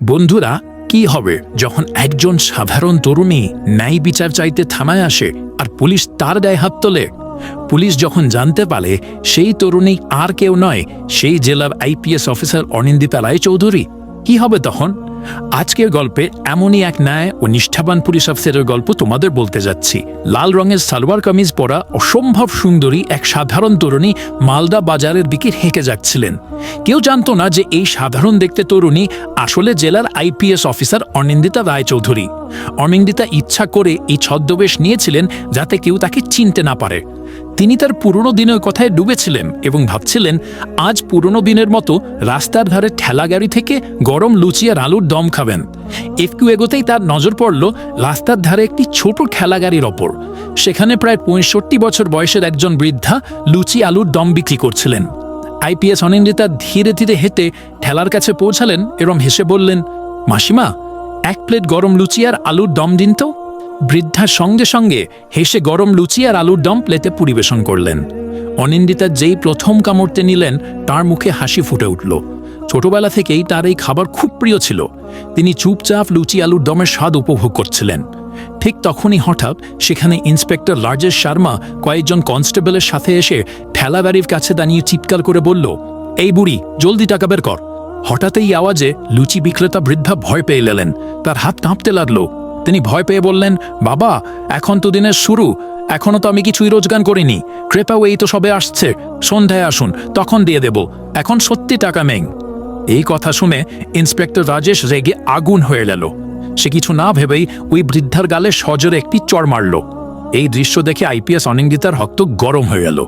বন্ধুরা, কি হবে যখন একজন সাধারণ তরুণী ন্যায় বিচার চাইতে থানায় আসে আর পুলিশ তার গায়ে হাত তোলে? পুলিশ যখন জানতে পারে সেই তরুণী আর কেউ নয়, সেই জেলার আইপিএস অফিসার অনিন্দিতা রায় চৌধুরী কি হবে তখন? আজকের গল্পে এমনই এক ন্যায় ও নিষ্ঠাবান পুলিশ অফিসারের গল্প তোমাদের বলতে যাচ্ছি। লাল রঙের সালোয়ার কামিজ পরা অসম্ভব সুন্দরী এক সাধারণ তরুণী মালদা বাজারের দিকে হেঁকে যাচ্ছিলেন। কেউ জানতো না যে এই সাধারণ দেখতে তরুণী আসলে জেলার আইপিএস অফিসার অনিন্দিতা রায়চৌধুরী। অনিন্দিতা ইচ্ছা করে এই ছদ্মবেশ নিয়েছিলেন যাতে কেউ তাকে চিনতে না পারে। তিনি তার পুরনো দিনের কথায় ডুবেছিলেন এবং ভাবছিলেন, আজ পুরনো দিনের মতো রাস্তার ধারে ঠেলা গাড়ি থেকে গরম লুচি আর আলুর দম খাবেন। একটু এগোতেই তার নজর পড়ল রাস্তার ধারে একটি ছোট ঠেলা গাড়ির ওপর। সেখানে প্রায় পঁয়ষট্টি বছর বয়সের একজন বৃদ্ধা লুচি আলুর দম বিক্রি করছিলেন। আইপিএস অনিন্দিতা ধীরে ধীরে হেঁটে ঠেলার কাছে পৌঁছালেন এবং হেসে বললেন, মাসিমা, এক প্লেট গরম লুচি আর আলুর দম দিন তো। বৃদ্ধার সঙ্গে সঙ্গে হেসে গরম লুচি আর আলুর দম প্লেটে পরিবেশন করলেন। অনিন্দিতা যেই প্রথম কামড়তে নিলেন, তার মুখে হাসি ফুটে উঠল। ছোটবেলা থেকেই তার এই খাবার খুব প্রিয় ছিল। তিনি চুপচাপ লুচি আলুর দমের স্বাদ উপভোগ করছিলেন। ঠিক তখনই হঠাৎ সেখানে ইন্সপেক্টর লার্জেস শর্মা কয়েকজন কনস্টেবলের সাথে এসে ঠেলা বাড়ির কাছে দাঁড়িয়ে চিৎকার করে বলল, এই বুড়ি, জলদি টাকা বের কর। হঠাৎ এই আওয়াজে লুচি বিক্রেতা বৃদ্ধা ভয় পেয়ে এলেন। তার হাত কাঁপতে লাগল। তিনি ভয় পেয়ে বললেন, বাবা, এখন তো দিনের শুরু। এখনও তো আমি কিছুই রোজগার করিনি। ক্রেতাও এই তো সবে আসছে। সন্ধ্যায় আসুন, তখন দিয়ে দেব। এখন সত্যি টাকা মেং এই কথা শুনে ইন্সপেক্টর রাজেশ রেগে আগুন হয়ে গেল সে কিছু না ভেবেই ওই বৃদ্ধার গালে সজরে একটি চড় মারল। এই দৃশ্য দেখে আইপিএস অনিন্দিতার রক্ত গরম হয়ে গেল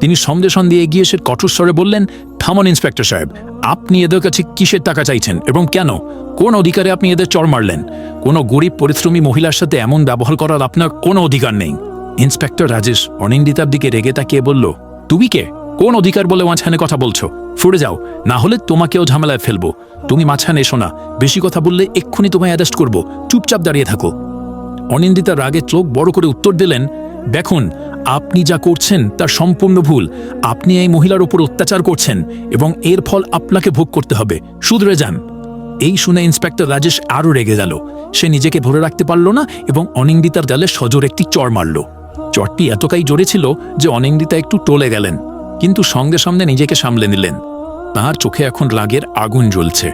তিনি সন্দেহ সন্দেহে এগিয়ে এসে কঠোর স্বরে বললেন, থামন ইন্সপেক্টর সাহেব, আপনি এদের কাছে কিসের টাকা চাইছেন এবং কেন? কোন অধিকারে আপনি এদের চর মারলেন? কোনো গরিব পরিশ্রমী মহিলার সাথে এমন ব্যবহার করার আপনার কোনো অধিকার নেই? ইন্সপেক্টর রাজেশ অনিন্দিতার দিকে রেগে তাকিয়ে বলল, তুমি কে? কোন অধিকার বলে মাঝখানে কথা বলছো? ফুরে যাও, না হলে তোমাকেও ঝামেলায় ফেলব। তুমি মাঝখানে এসো না, বেশি কথা বললে এক্ষুনি তোমায় অ্যারেস্ট করব। চুপচাপ দাঁড়িয়ে থাকো। অনিন্দিতা রাগে চোখ বড় করে উত্তর দিলেন, দেখুন, আপনি যা করছেন তার সম্পূর্ণ ভুল। আপনি এই মহিলার উপর অত্যাচার করছেন এবং এর ফল আপনাকে ভোগ করতে হবে। শুধরে যান। এই শুনে ইন্সপেক্টর রাজেশ আরও রেগে গেল। সে নিজেকে ধরে রাখতে পারল না এবং অনিন্দিতার গালে সজোর একটি চর মারল। চটটি এতটাই জোরে ছিল যে অনিন্দিতা একটু টলে গেলেন, কিন্তু সঙ্গে সঙ্গে নিজেকে সামলে নিলেন। তাঁর চোখে এখন রাগের আগুন জ্বলছে।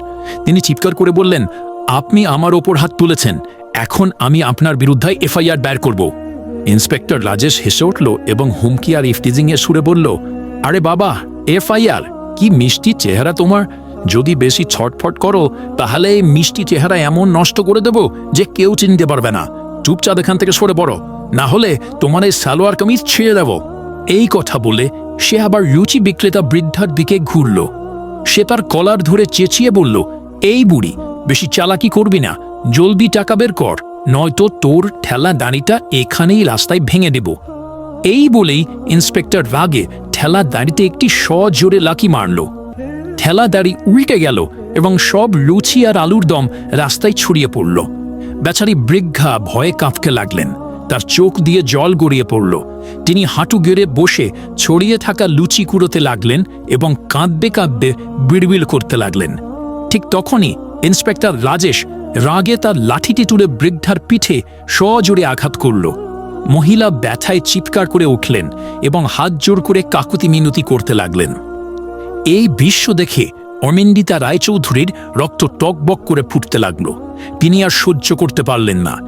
তিনি চিৎকার করে বললেন, আপনি আমার ওপর হাত তুলেছেন এখন আমি আপনার বিরুদ্ধে এফআইআর দায়ের করব। ইন্সপেক্টর রাজেশ হেসে উঠল এবং হুমকি আর ইফটিজিংয়ের সুরে বলল, আরে বাবা, এফআইআর? কি মিষ্টি চেহারা তোমার? যদি বেশি ছটফট করো, তাহলে মিষ্টি চেহারা এমন নষ্ট করে দেব যে কেউ চিনতে পারবে না। চুপচাপ এখান থেকে সরে পড়ো, না হলে তোমার এই সালোয়ার কামিজ ছেড়ে দেব। এই কথা বলে সে আবার রুচি বিক্রেতা বৃদ্ধার দিকে ঘুরল। সে তার কলার ধরে চেঁচিয়ে বলল, এই বুড়ি, বেশি চালাকি করবি না। জলদি টাকা বের কর, নয়তো তোর ঠেলা দাঁড়িটা এখানেই রাস্তায় ভেঙে দেব। এই বলেই ইন্সপেক্টর রাগে ঠেলা দাঁড়িতে একটি সজোরে লাকি মারল। ঠেলা দাড়ি উল্টে গেল এবং সব লুচি আর আলুর দম রাস্তায় ছড়িয়ে পড়ল। বেচারি বৃদ্ধা ভয়ে কাঁপতে লাগলেন। তার চোখ দিয়ে জল গড়িয়ে পড়ল। তিনি হাঁটু গেড়ে বসে ছড়িয়ে থাকা লুচি কুড়োতে লাগলেন এবং কাঁদবে কাঁদবে বিড়বিড় করতে লাগলেন। ঠিক তখনই ইন্সপেক্টর রাজেশ রাগে তার লাঠিটি তুলে বৃদ্ধার পিঠে সজোরে আঘাত করল। মহিলা ব্যথায় চিৎকার করে উঠলেন এবং হাত জোর করে কাকুতি মিনতি করতে লাগলেন। এই বিশ্ব দেখে অমিন্দিতা রায়চৌধুরীর রক্ত টকবক করে ফুটতে লাগল। তিনি আর সহ্য করতে পারলেন না।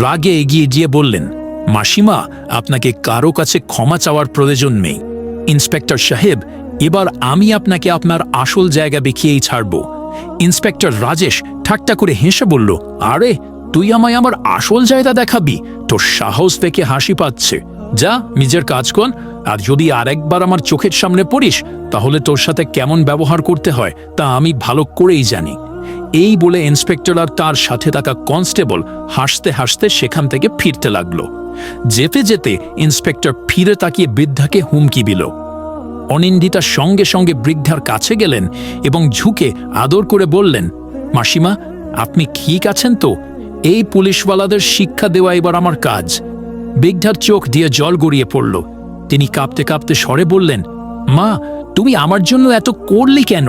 রাগে এগিয়ে গিয়ে বললেন, মাসিমা, আপনাকে কারও কাছে ক্ষমা চাওয়ার প্রয়োজন নেই। ইন্সপেক্টর সাহেব, এবার আমি আপনাকে আপনার আসল জায়গা দেখিয়েই ছাড়ব। ইন্সপেক্টর রাজেশ ঠাট্টা করে হেসে বলল, আরে, তুই আমায় আমার আসল জায়গা দেখাবি। তোর সাহস দেখে হাসি পাচ্ছে। যা, নিজের কাজ কর। আর যদি আরেকবার আমার চোখের সামনে পড়িস, তাহলে তোর সাথে কেমন ব্যবহার করতে হয়, তা আমি ভালো করেই জানি। এই বলে ইন্সপেক্টর আর তার সাথে থাকা কনস্টেবল হাসতে হাসতে সেখান থেকে ফিরতে লাগল। যেতে যেতে ইন্সপেক্টর ফিরে তাকিয়ে বৃদ্ধাকে হুমকি দিল। অনিন্দিতা সঙ্গে সঙ্গে বৃদ্ধার কাছে গেলেন এবং ঝুঁকে আদর করে বললেন, মাসিমা, আপনি ঠিক আছেন তো? এই পুলিশওয়ালাদের শিক্ষা দেওয়া এবার আমার কাজ। বৃদ্ধার চোখ দিয়ে জল গড়িয়ে পড়ল। তিনি কাঁপতে কাঁপতে স্বরে বললেন, মা, তুমি আমার জন্য এত করলি কেন?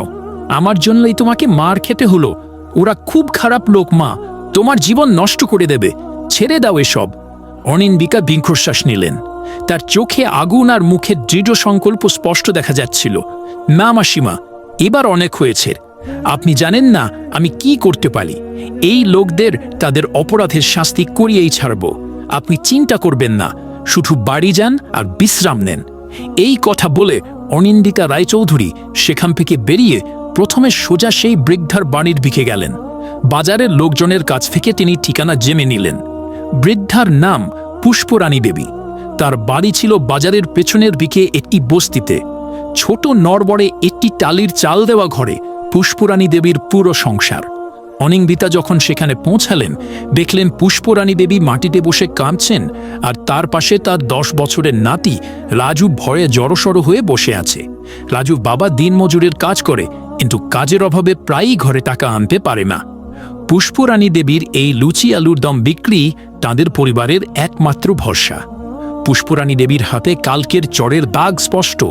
আমার জন্যই তোমাকে মার খেতে হলো। ওরা খুব খারাপ লোক মা। তোমার জীবন নষ্ট করে দেবে। ছেড়ে দাও এসব। অনিন্দিকা দীর্ঘশ্বাস নিলেন। তার চোখে আগুন আর মুখে দৃঢ় সংকল্প স্পষ্ট দেখা যাচ্ছিল। না, মাসিমা, এবার অনেক হয়েছে। আপনি জানেন না আমি কি করতে পারি। এই লোকদের তাদের অপরাধের শাস্তি করিয়েই ছাড়ব। আপনি চিন্তা করবেন না। শুধু বাড়ি যান আর বিশ্রাম নেন। এই কথা বলে অনিন্দিকা রায়চৌধুরী সেখান থেকে বেরিয়ে প্রথমে সোজা সেই বৃদ্ধার বাড়ির দিকে গেলেন। বাজারের লোকজনের কাছ থেকে তিনি ঠিকানা জেমে নিলেন। বৃদ্ধার নাম পুষ্পরানী দেবী। তার বাড়ি ছিল বাজারের পেছনের দিকে একটি বস্তিতে। ছোট নরবরে একটি টালির চাল দেওয়া ঘরে পুষ্পরানী দেবীর পুরো সংসার। অনিন্দিতা যখন সেখানে পৌঁছালেন, দেখলেন পুষ্পরানী দেবী মাটিতে বসে কাঁদছেন আর তার পাশে তার দশ বছরের নাতি রাজু ভয়ে জড়সড় হয়ে বসে আছে। রাজু বাবা দিনমজুরের কাজ করে, কিন্তু কাজের অভাবে প্রায়ই ঘরে টাকা আনতে পারে না। পুষ্পরানী দেবীর এই লুচি আলুর দম বিক্রি তাদের পরিবারের একমাত্র ভরসা। পুষ্পরানী দেবীর হাতে কালকের চরের দাগ স্পষ্ট।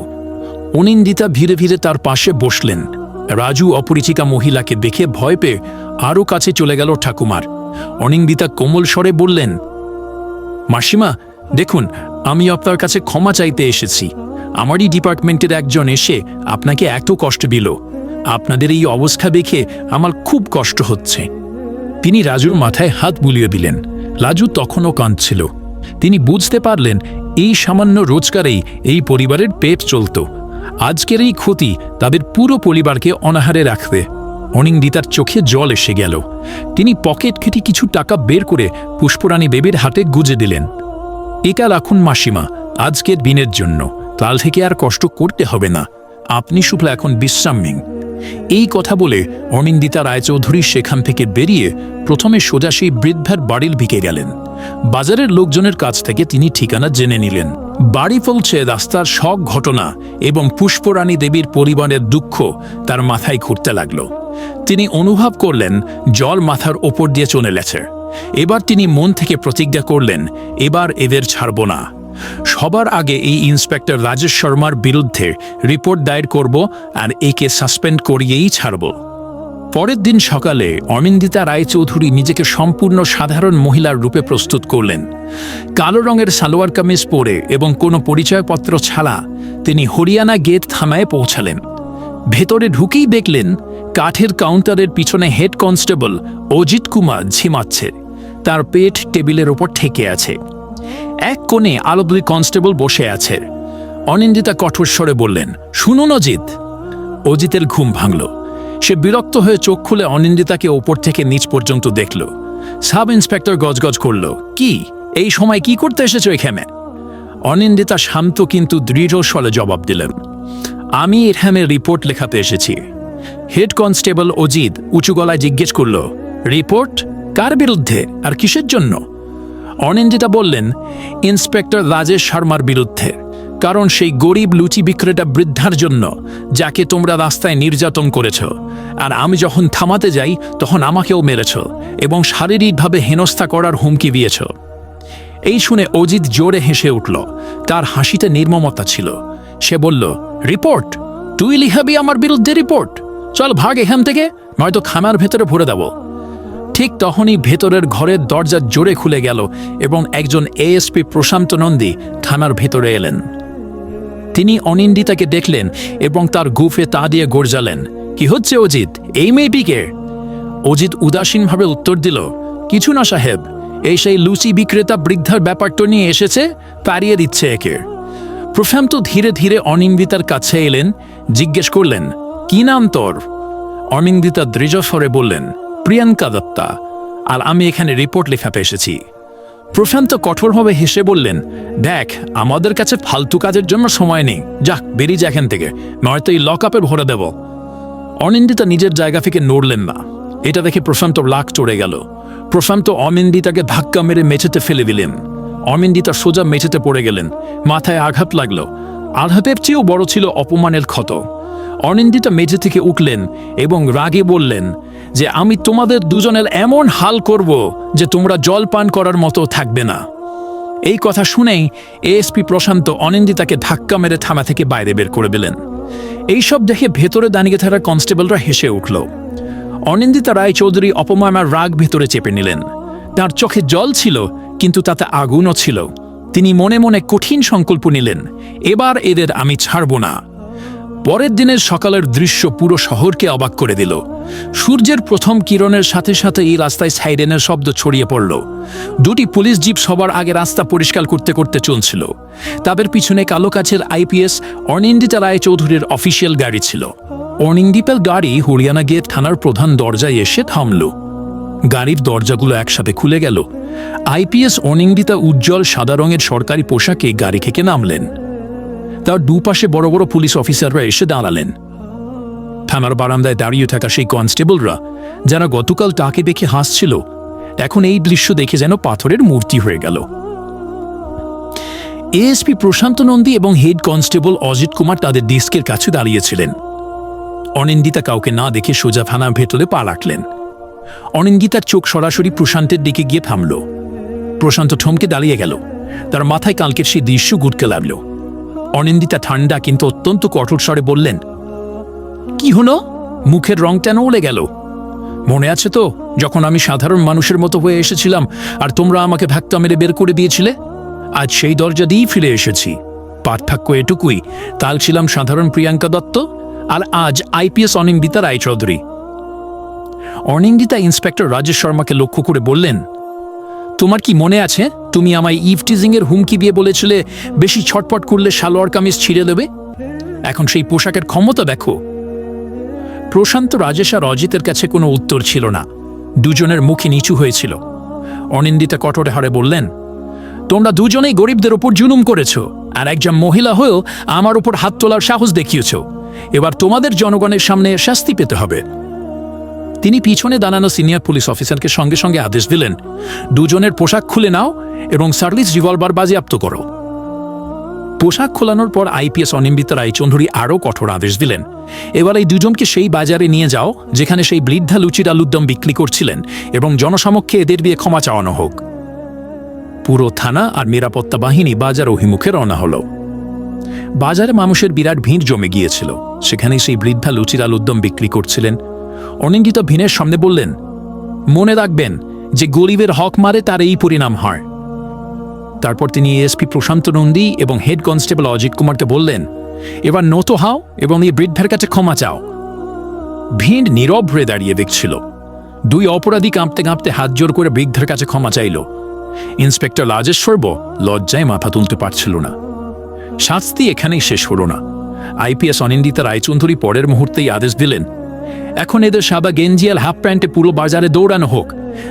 অনিন্দিতা ধীরে ধীরে তার পাশে বসলেন। রাজু অপরিচিকা মহিলাকে দেখে ভয় পেয়ে আরও কাছে চলে গেল ঠাকুমার। অনিন্দিতা কোমল স্বরে বললেন, মাসিমা, দেখুন, আমি আপনার কাছে ক্ষমা চাইতে এসেছি। আমারই ডিপার্টমেন্টের একজন এসে আপনাকে এত কষ্ট দিল। আপনাদের এই অবস্থা দেখে আমার খুব কষ্ট হচ্ছে। তিনি রাজুর মাথায় হাত বুলিয়ে দিলেন। রাজু তখনও কাঁদছিল। তিনি বুঝতে পারলেন, এই সামান্য রোজগারেই এই পরিবারের পেট চলত। আজকের এই ক্ষতি তাদের পুরো পরিবারকে অনাহারে রাখবে। অনিন্দিতার চোখে জল এসে গেল। তিনি পকেট খেটে কিছু টাকা বের করে পুষ্পরানী বেবির হাতে গুজে দিলেন। একা রাখুন মাসিমা, আজকের দিনের জন্য। কাল থেকে আর কষ্ট করতে হবে না। আপনি শুক্লা এখন বিশ্রাম নিন এই কথা বলে অনিন্দিতা রায়চৌধুরী সেখান থেকে বেরিয়ে প্রথমে সোজা সেই বৃদ্ধার বাড়ির ভিকে গেলেন। বাজারের লোকজনের কাছ থেকে তিনি ঠিকানা জেনে নিলেন। বাড়ি পৌঁছে রাস্তার সব ঘটনা এবং পুষ্পরানী দেবীর পরিবারের দুঃখ তার মাথায় ঘুরতে লাগল। তিনি অনুভব করলেন জল মাথার ওপর দিয়ে চলে গেছে। এবার তিনি মন থেকে প্রতিজ্ঞা করলেন, এবার এদের ছাড়ব না। সবার আগে এই ইন্সপেক্টর রাজেশ শর্মার বিরুদ্ধে রিপোর্ট দায়ের করব আর একে সাসপেন্ড করিয়েই ছাড়ব। পরের দিন সকালে অনিন্দিতা রায়চৌধুরী নিজেকে সম্পূর্ণ সাধারণ মহিলার রূপে প্রস্তুত করলেন। কালো রঙের সালোয়ার কামিজ পরে এবং কোনো পরিচয়পত্র ছাড়া তিনি হরিয়ানা গেট থানায় পৌঁছালেন। ভেতরে ঢুকেই দেখলেন কাঠের কাউন্টারের পিছনে হেড কনস্টেবল অজিত কুমার ঝিমাচ্ছে। তার পেট টেবিলের ওপর ঠেকে আছে। এক কোণে আলবলি কনস্টেবল বসে আছে। অনিন্দিতা কঠোর স্বরে বললেন শুনুন অজিত অজিতের ঘুম ভাঙল। সে বিরক্ত হয়ে চোখ খুলে অনিন্দিতাকে ওপর থেকে নিচ পর্যন্ত দেখল। সাব ইন্সপেক্টর গজগজ করল, কি? এই সময় কি করতে এসেছ এখানে? অনিন্দিতা শান্ত কিন্তু দৃঢ় স্বরে জবাব দিলেন, আমি এখানে রিপোর্ট লেখাতে এসেছি। হেড কনস্টেবল অজিত উঁচু গলায় জিজ্ঞেস করল, রিপোর্ট? কার বিরুদ্ধে? আর কিসের জন্য? অনিন্দিতা বললেন, ইন্সপেক্টর রাজেশ শর্মার বিরুদ্ধে, কারণ সেই গরিব লুচি বিক্রেতা বৃদ্ধার জন্য, যাকে তোমরা রাস্তায় নির্যাতন করেছ, আর আমি যখন থামাতে যাই, তখন আমাকেও মেরেছ, এবং শারীরিকভাবে হেনস্থা করার হুমকি দিয়েছ। এই শুনে অজিত জোরে হেসে উঠল। তার হাসিতে নির্মমতা ছিল। সে বলল, রিপোর্ট? তুই লিখাবি আমার বিরুদ্ধে রিপোর্ট? চল ভাগ এখান থেকে, নয়তো খামার ভেতরে ভরে দেব। ঠিক তখনই ভেতরের ঘরের দরজা জোরে খুলে গেল এবং একজন এএসপি প্রশান্ত নন্দী থানার ভেতরে এলেন। তিনি অনিন্দিতাকে দেখলেন এবং তার গুফে তা দিয়ে গর্জালেন। কি হচ্ছে অজিত? এই মেয়েটিকে অজিত উদাসীনভাবে উত্তর দিল, কিছু না সাহেব, এই সেই লুচি বিক্রেতা বৃদ্ধার ব্যাপারটা নিয়ে এসেছে পারিয়ে দিচ্ছে একে। প্রশান্ত ধীরে ধীরে অনিন্দিতার কাছে এলেন, জিজ্ঞেস করলেন, কি নাম তোর? অনিন্দিতা দৃঢ়স্বরে বললেন প্রিয়াঙ্কা দত্তা। আর আমি এখানে রিপোর্ট লেখাতে এসেছি। প্রশান্ত কঠোরভাবে হেসে বললেন, দেখ, আমাদের কাছে ফালতু কাজের জন্য সময় নেই। যাক, বেরিয়ে যা এখান থেকে। নয়তো এই লক আপে ভরে দেব। অনিন্দিতা নিজের জায়গা থেকে নড়লেন না। এটা দেখে প্রশান্ত লাখ চড়ে গেল। প্রশান্ত অনিন্দিতাকে ধাক্কা মেরে মেঝেতে ফেলে দিলেন। অনিন্দিতা সোজা মেঝেতে পড়ে গেলেন। মাথায় আঘাত লাগল। আঘাতের চেয়েও বড় ছিল অপমানের ক্ষত। অনিন্দিতা মেঝে থেকে উঠলেন এবং রাগে বললেন যে আমি তোমাদের দুজনের এমন হাল করব যে তোমরা জল পান করার মতো থাকবে না। এই কথা শুনেই এএসপি প্রশান্ত অনিন্দিতাকে ধাক্কা মেরে থানা থেকে বাইরে বের করে দিলেন। এইসব দেখে ভেতরে দাঁড়িয়ে থাকা কনস্টেবলরা হেসে উঠল। অনিন্দিতা রায়চৌধুরী অপমান আর রাগ ভেতরে চেপে নিলেন। তার চোখে জল ছিল, কিন্তু তাতে আগুনও ছিল। তিনি মনে মনে কঠিন সংকল্প নিলেন, এবার এদের আমি ছাড়ব না। পরের দিনের সকালের দৃশ্য পুরো শহরকে অবাক করে দিল। সূর্যের প্রথম কিরণের সাথে সাথে এই রাস্তায় সাইরেনের শব্দ ছড়িয়ে পড়ল। দুটি পুলিশ জিপ সবার আগে রাস্তা পরিষ্কার করতে করতে চলছিল। তাদের পিছনে কালো কাছের আইপিএস অনিন্দিতা রায় চৌধুরীর অফিসিয়াল গাড়ি ছিল। অনিন্দিপাল গাড়ি হরিয়ানা গেট থানার প্রধান দরজায় এসে থামল। গাড়ির দরজাগুলো একসাথে খুলে গেল। আইপিএস অনিন্দিতা উজ্জ্বল সাদা রঙের সরকারি পোশাকে গাড়ি থেকে নামলেন। তার দুপাশে বড় বড় পুলিশ অফিসাররা এসে দাঁড়ালেন। থানার বারান্দায় দাঁড়িয়ে থাকা সেই কনস্টেবলরা, যারা গতকাল তাকে দেখে হাসছিল, এখন এই দৃশ্য দেখে যেন পাথরের মূর্তি হয়ে গেল। এএসপি প্রশান্ত নন্দী এবং হেড কনস্টেবল অজিত কুমার তাদের ডিস্কের কাছে দাঁড়িয়েছিলেন। অনিন্দিতা কাউকে না দেখে সোজা থানার ভেতরে পা রাখলেন। অনিন্দিতার চোখ সরাসরি প্রশান্তের দিকে গিয়ে থামল। প্রশান্ত থমকে দাঁড়িয়ে গেল। তার মাথায় কালকের সেই দৃশ্য গুটকে লাগল। অনিন্দিতা ঠান্ডা কিন্তু অত্যন্ত কঠোর স্বরে বললেন কি হলো? মুখের রং কেন উড়ে গেল। মনে আছে তো, যখন আমি সাধারণ মানুষের মতো হয়ে এসেছিলাম আর তোমরা আমাকে ধাক্কা মেরে বের করে দিয়েছিলে? আজ সেই দরজা দিয়েই ফিরে এসেছি। পার্থক্য এটুকুই, কাল ছিলাম সাধারণ প্রিয়াঙ্কা দত্ত আর আজ আইপিএস অনিন্দিতা রায়চৌধুরী। অনিন্দিতা ইন্সপেক্টর রাজেশ শর্মাকে লক্ষ্য করে বললেন, তোমার কি মনে আছে, তুমি আমায় ইভটিজিং এর হুমকি দিয়ে বলেছিলে বেশি ছটপট করলে সালোয়ার কামিজ ছিঁড়ে দেবে? এখন সেই পোশাকের ক্ষমতা দেখো। প্রশান্ত, রাজেশ আর অজিতের কাছে কোনো উত্তর ছিল না। দুজনের মুখে নিচু হয়েছিল। অনিন্দিতা কঠোরে হারে বললেন, তোমরা দুজনেই গরিবদের ওপর জুলুম করেছ, আর একজন মহিলা হয়েও আমার উপর হাত তোলার সাহস দেখিয়েছ। এবার তোমাদের জনগণের সামনে শাস্তি পেতে হবে। তিনি পিছনে দাঁড়ানো সিনিয়র পুলিশ অফিসারকে সঙ্গে সঙ্গে আদেশ দিলেন, দুজনের পোশাক খুলে নাও এবং সার্ভিস রিভলভার বাজেয়াপ্ত করো। পোশাক খোলানোর পর আইপিএস অনিন্দিতা রায়চৌধুরী আরও কঠোর আদেশ দিলেন। এবার এই দুজনকে সেই বাজারে নিয়ে যাও, যেখানে সেই বৃদ্ধা লুচির আলুদ্দম বিক্রি করছিলেন এবং জনসমক্ষে এদের দিয়ে ক্ষমা চাওয়ানো হোক। পুরো থানা আর নিরাপত্তা বাহিনী বাজার অভিমুখে রওনা হলো। বাজারে মানুষের বিরাট ভিড় জমে গিয়েছিল। সেখানেই সেই বৃদ্ধা লুচির আলুদ্দম বিক্রি করছিলেন। অনিঙ্গিত ভিনের সামনে বললেন, মনে রাখবেন, যে গরিবের হক মারে তার এই পরিণাম হয়। তারপর তিনি এসপি প্রশান্ত নন্দী এবং হেড কনস্টেবল অজিত কুমারকে বললেন, এবার নত হাও এবং এই বৃদ্ধের কাছে ক্ষমা চাও। ভিড় নীরব হয়ে দাঁড়িয়ে দেখছিল। দুই অপরাধী কাঁপতে কাঁপতে হাত জোর করে বৃদ্ধের কাছে ক্ষমা চাইল। ইন্সপেক্টর রাজেশ্বর্ব লজ্জায় মাথা তুলতে পারছিল না। শাস্তি এখানেই শেষ হলো না। আইপিএস অনিন্দিতা রায়চৌধুরী পরের মুহূর্তেই আদেশ দিলেন, এখন এদের সাবা গেঞ্জিয়াল হাফ প্যান্টে পুরো বাজারে দৌড়ানো হোক,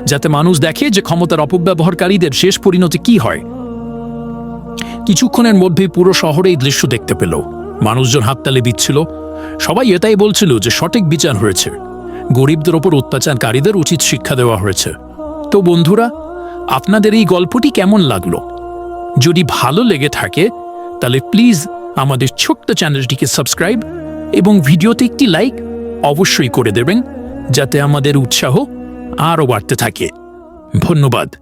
যাতে মানুষ দেখে যে ক্ষমতার অপব্যবহারকারীদের শেষ পরিণতি কি হয়। কিছুক্ষণের মধ্যেই পুরো শহরে এই দৃশ্য দেখতে পেল। মানুষজন হাততালি দিচ্ছিল। সবাই এটাই বলছিল যে সঠিক বিচার হয়েছে। গরিবদের ওপর অত্যাচারকারীদের উচিত শিক্ষা দেওয়া হয়েছে। তো বন্ধুরা, আপনাদের এই গল্পটি কেমন লাগল? যদি ভালো লেগে থাকে, তাহলে প্লিজ আমাদের ছোট্ট চ্যানেলটিকে সাবস্ক্রাইব এবং ভিডিওতে একটি লাইক অবশ্যই করে দেবেন, যাতে আমাদের উৎসাহ আরও বাড়তে থাকে। ধন্যবাদ।